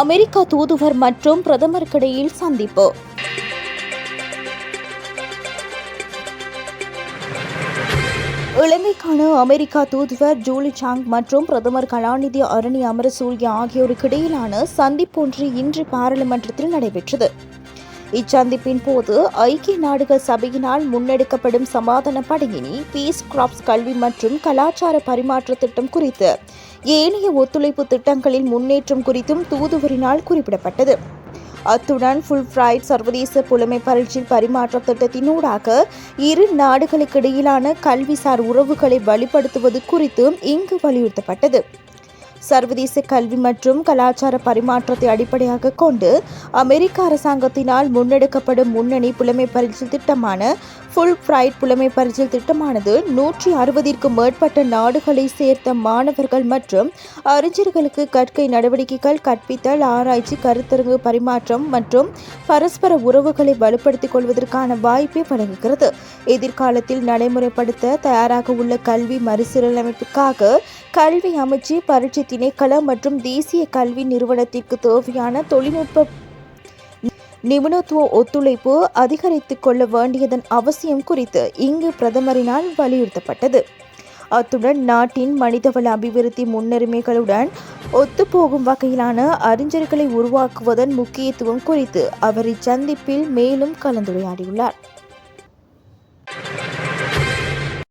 America தூதுவர் மற்றும் பிரதமருக்கிடையில் சந்திப்பு. இலங்கைக்கான அமெரிக்கா தூதுவர் ஜூலி சாங் மற்றும் பிரதமர் கலாநிதி அருணி அமரசூரிய ஆகியோருக்கு இடையிலான சந்திப்பொன்று இன்று பாராளுமன்றத்தில் நடைபெற்றது. இச்சந்திப்பின் போது ஐக்கிய நாடுகள் சபையினால் முன்னெடுக்கப்படும் சமாதான படையினி பீஸ் கிராப்ஸ் கல்வி மற்றும் கலாச்சார பரிமாற்ற திட்டம் குறித்து ஏனைய ஒத்துழைப்பு திட்டங்களில் முன்னேற்றம் குறித்தும் தூதுவரினால் குறிப்பிடப்பட்டது. அத்துடன் ஃபுல் ஃப்ரைட் சர்வதேச புலமை பரீட்சை பரிமாற்ற திட்டத்தினூடாக இரு நாடுகளுக்கிடையிலான கல்விசார் உறவுகளை வலுப்படுத்துவது குறித்தும் இங்கு வலியுறுத்தப்பட்டது. சர்வதேச கல்வி மற்றும் கலாச்சார பரிமாற்றத்தை அடிப்படையாக கொண்டு அமெரிக்க அரசாங்கத்தினால் முன்னெடுக்கப்படும் முன்னணி புலமை பரிசில் திட்டமான ஃபுல் பிரைட் புலமை பரிசில் திட்டமானது நூற்றி அறுபதிற்கும் மேற்பட்ட நாடுகளை சேர்த்த மாணவர்கள் மற்றும் அறிஞர்களுக்கு கற்கை நடவடிக்கைகள் கற்பித்தல் ஆராய்ச்சி கருத்தரங்கு பரிமாற்றம் மற்றும் பரஸ்பர உறவுகளை வலுப்படுத்திக் கொள்வதற்கான வாய்ப்பை வழங்குகிறது. எதிர்காலத்தில் நடைமுறைப்படுத்த தயாராக உள்ள கல்வி மறுசீரமைப்புக்காக கல்வி அமைச்சு பரீட்சை திணைக்களம் மற்றும் தேசிய கல்வி நிறுவனத்திற்கு தேவையான தொழில்நுட்ப நிபுணத்துவ ஒத்துழைப்பு அதிகரித்துக் கொள்ள வேண்டியதன் அவசியம் குறித்து இங்கு பிரதமரினால் வலியுறுத்தப்பட்டது. அத்துடன் நாட்டின் மனிதவள அபிவிருத்தி முன்னுரிமைகளுடன் ஒத்துப்போகும் வகையிலான அறிஞர்களை உருவாக்குவதன் முக்கியத்துவம் குறித்து அவர் இச்சந்திப்பில் மேலும் கலந்துரையாடியுள்ளார்.